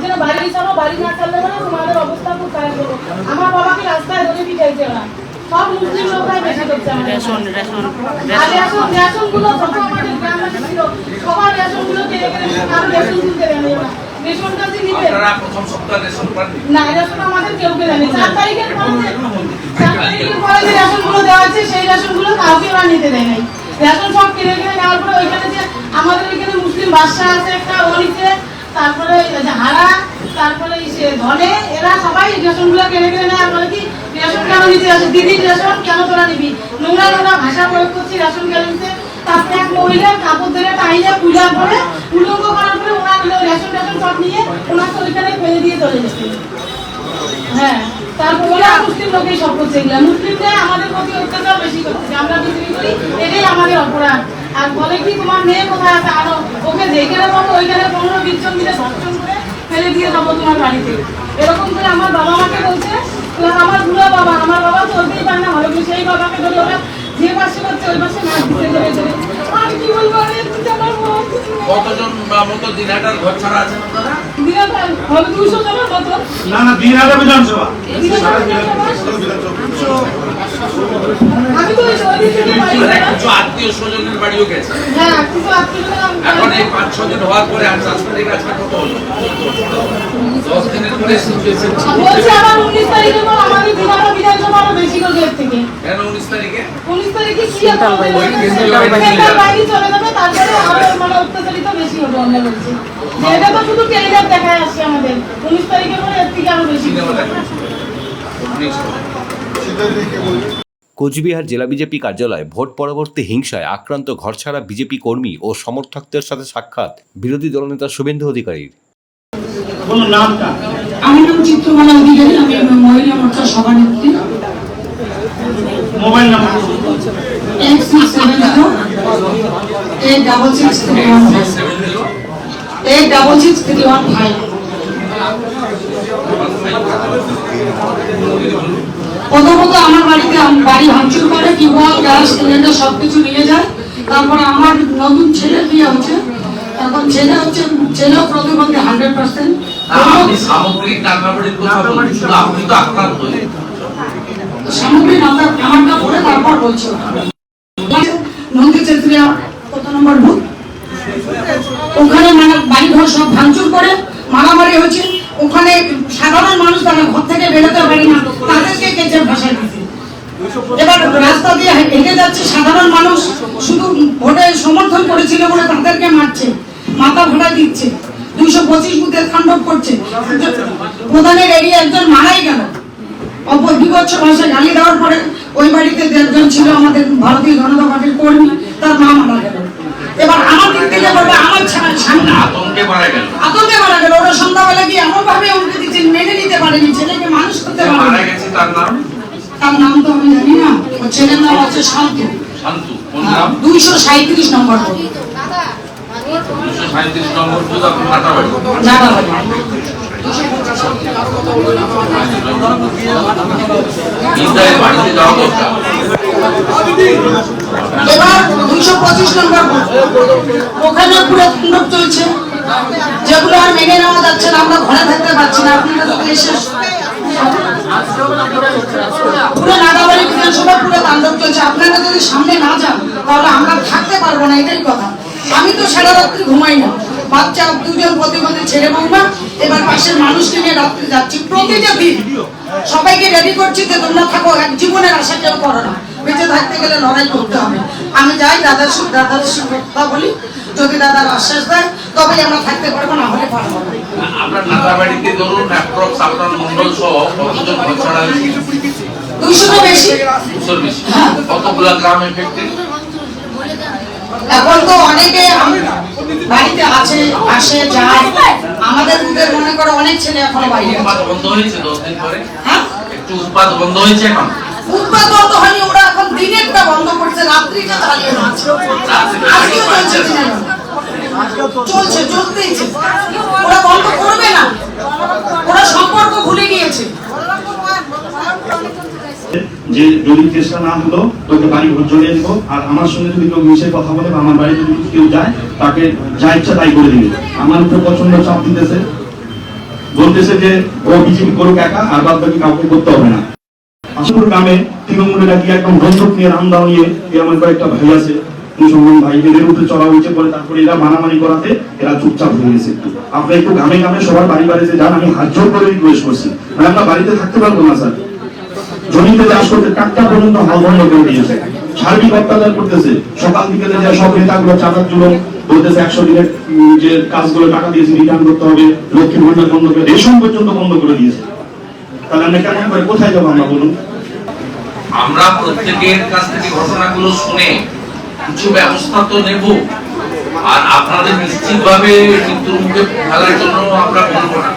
বাড়ি ছাড়ো বাড়ি না ছাড়লে মানে তোমাদের অবস্থা খুব খারাপ হবে। আমার বাবাকে রাস্তায় ধরে পিটাইছে ওরা। সব মুসলিম লোকরাই বেশি করছে আমাদের। রেশন রেশন আর রেশন। যত আমাদের গ্রামে ছিল। সবার রেশনগুলো কেড়ে কেড়ে আর রেশন তুলতে দেয় না। রেশনটা যে নিবে? প্রথম সপ্তাহে রেশন না রেশন আমাদের কেউ কে দেয়নি চার তারিখের পরে যে চার তারিখের পরে যে রেশনগুলো দেওয়া আছে সেই রেশনগুলো কাউকে ওরা নিতে দেয় নাই। রেশন সব কিনে কিনে নেওয়ার পরে ওইখানে যে আমাদের এখানে মুসলিম বাদশা আছে একটা ও নিচ্ছে তারপরে হারা, তারপরে সে ধনে, এরা সবাই রেশনগুলো কিনে কিনে নেয়। আর বলে কি, রেশন কেন নিতে আসে? দিদির রেশন কেন তোরা নিবি? নোংরা নোংরা ভাষা প্রয়োগ করছি রেশন কেন নিতে। তারপরে এক মহিলা কাপড় ধরে টাইলে পুজা করে উলঙ্গ করার পরে ওরা নিল রেশন টেশন সব নিয়ে ওনাকে ওইখানে ফেলে দিয়ে চলে গেছে। হ্যাঁ তারপর মুসলিম লোকেই সব করছে এগুলা। মুসলিমরা আমাদের প্রতি অত্যাচার বেশি করছে। আমরা বিক্রি করি এটাই আমাদের অপরাধ। আর বলে কি তোমার মেয়ে কোথায় আছে? আরও ওকে যেখানে পাবো ওইখানে পনেরো বিশ জন মিলে ধর্ষণ করে ফেলে দিয়ে যাব তোমার বাড়িতে। এরকম করে আমার বাবা মাকে বলছে তো আমার বুড়ো বাবা আমার বাবা চলতেই পারে না ভালো সেই বাবাকে ধরে ওরা যে পাশে করছে ওই পাশে মাছ দিতে ধরে ধরে। আমি কি বলব বাবা। কতজন বা মতো দিনহাটার ঘর ছাড়া আছেন আপনারা? না না বিধানসভা দিনে থেকে বাড়ি মানে আত্মীয় স্বজনের বাড়িও গেছে। হ্যাঁ এখন এই পাঁচ ছ দিন হওয়ার পরে আর আজ তারিখ আজকে কত হলো? দশ দিনের পরে থেকে। কেন তারিখে? তারিখে কি হবে চলে যাবে তারপরে আরও মানে অত্যাচারিত বেশি হবে আমরা বলছি। এটা তো শুধু টেলিগ্রাফ দেখায় আসছে আমাদের। উনিশ তারিখের পরে এর থেকে আরও বেশি। সিনেমা হবে। দেখা উনিশ কোচবিহার জেলা বিজেপি কার্যালয়ে ভোট পরবর্তী হিংসায় আক্রান্ত ঘরছাড়া বিজেপি কর্মী ও সমর্থকদের সাথে সাক্ষাৎ বিরোধী দলনেতা শুভেন্দু অধিকারীর। বলুন নামটা। আমার নাম চিত্রমালা অধিকারী আমি মহিলা মোর্চার সভানেত্রী। Mobile number. Eight six seven zero eight double six three one five eight double six three one five প্রথমত আমার বাড়িতে বাড়ি ভাঙচুর করে টিউবওয়েল গ্যাস সিলিন্ডার সব কিছু নিয়ে যায়। তারপরে আমার নতুন ছেলে বিয়ে হচ্ছে। এখন ছেলে হচ্ছে ছেলেও প্রতিবন্ধী হান্ড্রেড পার্সেন্ট সামগ্রিক আপনি তো আক্রান্ত। বুথ? ওখানে মানে বাড়ি ঘর সব ভাঙচুর করে মারামারি হচ্ছে। ওখানে সাধারণ মানুষ তারা ঘর থেকে বেরোতে পারি না। তাদেরকে কেচে দিচ্ছে এবার রাস্তা দিয়ে হেঁটে যাচ্ছে সাধারণ মানুষ। শুধু ভোটে সমর্থন করেছিল বলে তাদেরকে মারছে। মাথা ভাড়া দিচ্ছে। দুইশো পঁচিশ বুথের তাণ্ডব করছে। প্রধানের এরিয়া একজন মারাই গেল। বিভৎস ভাষায় গালি দেওয়ার পরে ওই বাড়িতে একজন ছিল আমাদের ভারতীয় জনতা পার্টির কর্মী তার মা মারা গেল। এবার আমার দিক থেকে বলবে? আমার সামনে আতঙ্কে মারা গেল। আতঙ্কে মারা গেল। ওরা সন্ধ্যাবেলা গিয়ে এমন ভাবে উনকে দিচ্ছে মেনে নিতে পারেনি ছেলেকে মানুষ করতে মারা গেছে তার নাম? তার নাম তো আমি জানি না। ওর ছেলের নাম হচ্ছে শান্তু। শান্তু কোন নাম দুইশো সাঁত্রিশ নম্বর বুথ, দুশো সাঁত্রিশ নম্বর আপনার। ইসরায়েল বাড়িতে যাওয়া দরকার এবার দুইশো পঁচিশ নম্বর। ওখানে পুরো তাণ্ডব চলছে যেগুলো আর মেনে নেওয়া যাচ্ছে না, আমরা ঘরে থাকতে পারছি না। আপনারা এসে পুরো নাগাবাড়ি বিধানসভা, পুরো তাণ্ডব চলছে। আপনারা যদি সামনে না যান, তাহলে আমরা থাকতে পারব না, এটাই কথা। আমি তো সারা রাত্রি ঘুমাই না। বাচ্চা দুজন প্রতিবন্ধী ছেলে বৌমা এবার পাশের মানুষকে নিয়ে রাত্রি যাচ্ছি। প্রতিটা দিন সবাইকে রেডি করছি যে তোমরা থাকো এক জীবনের আশা কেউ করো না। বেঁচে থাকতে গেলে লড়াই করতে হবে। আমি যাই দাদার সঙ্গে দাদার সঙ্গে কথা বলি। যদি দাদার আশ্বাস দেয় তবেই আমরা থাকতে পারব না হলে পারব না। আপনার নাটাবাড়িতে ধরুন অ্যাপ্রক্স আপনার মন্ডল সহ কতজন ছাড়া হয়েছে বেশি। দুশোর বেশি। কতগুলা গ্রাম এফেক্টেড এখন তো অনেকে বাড়িতে আছে আসে যায়। আমাদের দুধের মনে করো অনেক ছেলে এখন বাইরে। বন্ধ হয়েছে দশ দিন পরে? হ্যাঁ? একটু উৎপাদ বন্ধ হয়েছে এখন? উৎপাদ বন্ধ হয়নি ওরা এখন দিনেরটা বন্ধ করছে রাত্রিটা চালিয়ে চলছে চলছে চলতেইছে ওরা বন্ধ করবে না ওরা সম্পর্ক ভুলে গিয়েছে যে যদি কেসটা না হলো তোকে বাড়ি ঘর জড়িয়ে দিব আর আমার সঙ্গে যদি কেউ মিশে কথা বলে আমার বাড়িতে যদি কেউ যায়, তাকে যা ইচ্ছা তাই করে দিবে। আমার উপরে প্রচণ্ড চাপ দিতেছে। বলতেছে যে, ও বিজেপি করুক একা, আর বাদ বাকি কাউকে করতে হবে না। আশাপুর গ্রামে তৃণমূলেরা কি একদম বন্দুক নিয়ে রামদা নিয়ে এ আমার কয়েকটা ভাই আছে। মুসলমান ভাই, এদের উপরে চড়া হয়েছে পরে তারপরে এরা মানামানি করাতে এরা চুপচাপ হয়ে গেছে একটু। আপনি একটু গ্রামে গ্রামে সবার বাড়ি বাড়িতে যান, আমি হাত জোর করে রিকোয়েস্ট করছি। আমরা বাড়িতে থাকতে পারব না, স্যার। জমিতে চাষ করতে টাটকা পর্যন্ত হল বন্ধ করে দিয়েছে। সার্বিক অত্যাচার করতেছে। সকাল থেকে যে সব নেতাগুলো চাঁদার জন্য বলতেছে, একশো দিনের যে কাজগুলো টাকা দিয়েছে রিটার্ন করতে হবে লক্ষ্মী ভান্ডার বন্ধ করে, রেশন পর্যন্ত বন্ধ করে দিয়েছে। তাহলে আমরা কেমন করে কোথায় যাব আমরা বলুন? আমরা প্রত্যেকের কাছ থেকে ঘটনাগুলো শুনে কিছু ব্যবস্থা তো নেব। আর আপনাদের নিশ্চিতভাবে মৃত্যুর মুখে ফেলার জন্য আমরা বলব না।